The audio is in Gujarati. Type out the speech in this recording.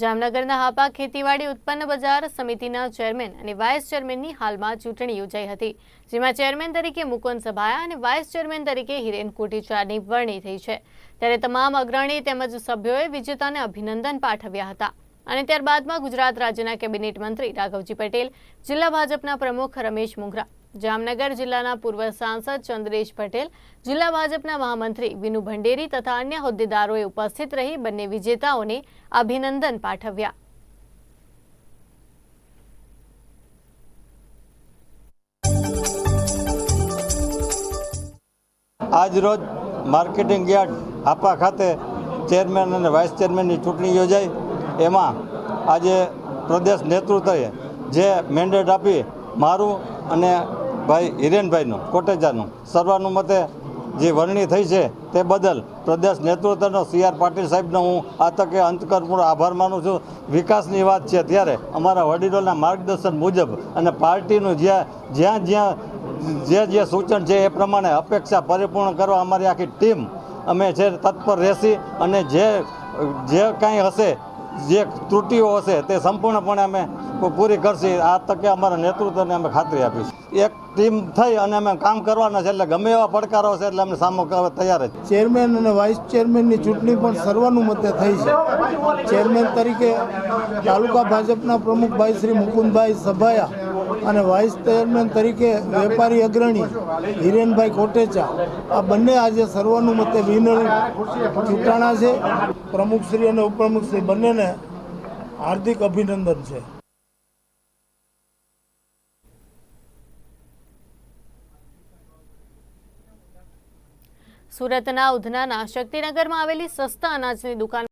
જામનગરના હાપા ખેતીવાડી ઉત્પન્ન બજાર સમિતિના ચેરમેન અને વાઇસ ચેરમેનની હાલમાં ચૂંટણી યોજાઈ હતી, જેમાં ચેરમેન તરીકે મુકુંદ સભાયા અને વાઇસ ચેરમેન તરીકે હિરેન કોટીચારની વરણી થઈ છે. ત્યારે તમામ અગ્રણી તેમજ સભ્યોએ વિજેતાને અભિનંદન પાઠવ્યા હતા. અને ત્યારબાદમાં ગુજરાત રાજ્યના કેબિનેટ મંત્રી રાઘવજી પટેલ, જિલ્લા ભાજપના પ્રમુખ રમેશ મુંગરા જામનગર જિલ્લાના પૂર્વ સાંસદ ચંદ્રેશ પટેલ, જિલ્લા ભાજપના મહામંત્રી વિનુ ભંડેરી તથા અન્ય હોદ્દેદારોએ ઉપસ્થિત રહી બંને વિજેતાઓને અભિનંદન પાઠવ્યા. આજરોજ માર્કેટિંગ યાર્ડ આપા ખાતે ચેરમેન અને વાઇસ ચેરમેનની ચૂંટણી યોજાઈ. એમાં આજે પ્રદેશ નેતૃત્વએ જે મેન્ડેટ આપી, મારું અને ભાઈ હિરેનભાઈનું, કોટેજાનું, સર્વાનુમતે જે વરણી થઈ છે તે બદલ પ્રદેશ નેતૃત્વનો સી આર પાટીલ સાહેબનો હું આ તકે અંતકર્પૂર્ણ આભાર માનું છું. વિકાસની વાત છે ત્યારે અમારા વડીલોના માર્ગદર્શન મુજબ અને પાર્ટીનું જ્યાં જ્યાં જ્યાં, જે જે સૂચન છે એ પ્રમાણે અપેક્ષા પરિપૂર્ણ કરવા અમારી આખી ટીમ અમે છે તત્પર રહેશી અને જે જે કાંઈ હશે, જે ત્રુટિઓ હશે તે સંપૂર્ણપણે અમે પૂરી કરશે, આ તકે અમારા નેતૃત્વને અમે ખાતરી આપીશ. એક ટીમ થઈ અને અમે કામ કરવાના છે એટલે ગમે એવા પડકારો છે એટલે અમે સામો કરવા તૈયાર છે ચેરમેન અને વાઇસ ચેરમેનની ચૂંટણી પણ સર્વાનુમતે થઈ છે. ચેરમેન તરીકે તાલુકા ભાજપના પ્રમુખભાઈ શ્રી મુકુંદભાઈ સભાયા અને વાઇસ ચેરમેન તરીકે વેપારી અગ્રણી હિરેનભાઈ કોટેચા. આ બંને આજે સર્વાનુમતે વિનર ચૂંટાણા છે. પ્રમુખશ્રી અને ઉપપ્રમુખશ્રી બંનેને હાર્દિક અભિનંદન છે. સુરતના ઉધનાના શક્તિનગરમાં આવેલી સસ્તા અનાજની દુકાન